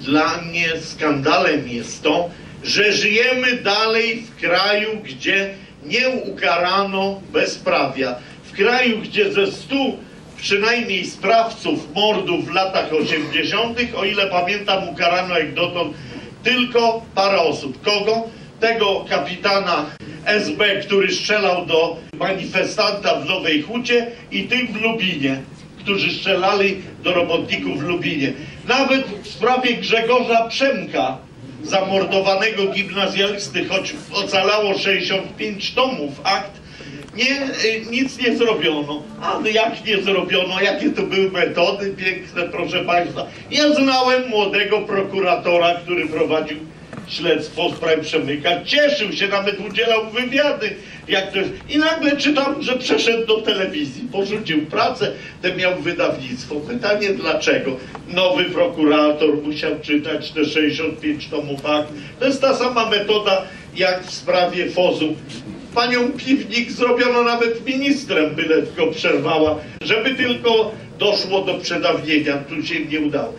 dla mnie skandalem jest to, że żyjemy dalej w kraju, gdzie nie ukarano bezprawia. W kraju, gdzie ze stu przynajmniej sprawców mordów w latach 80., o ile pamiętam, ukarano jak dotąd tylko parę osób. Kogo? Tego kapitana SB, który strzelał do manifestanta w Nowej Hucie i tych w Lubinie, którzy strzelali do robotników w Lubinie. Nawet w sprawie Grzegorza Przemka, zamordowanego gimnazjalisty, choć ocalało 65 tomów akt, nie, y, nic nie zrobiono. Ale jak nie zrobiono? Jakie to były metody piękne, proszę Państwa. Ja znałem młodego prokuratora, który prowadził śledztwo w sprawie Przemyka. Cieszył się, nawet udzielał wywiady. Jak to jest. I nagle czytam, że przeszedł do telewizji. Porzucił pracę, ten miał wydawnictwo. Pytanie dlaczego? Nowy prokurator musiał czytać te 65 tomów akt. To jest ta sama metoda, jak w sprawie Fozu Panią Piwnik zrobiono nawet ministrem, byle tylko przerwała, żeby tylko doszło do przedawnienia. Tu się nie udało.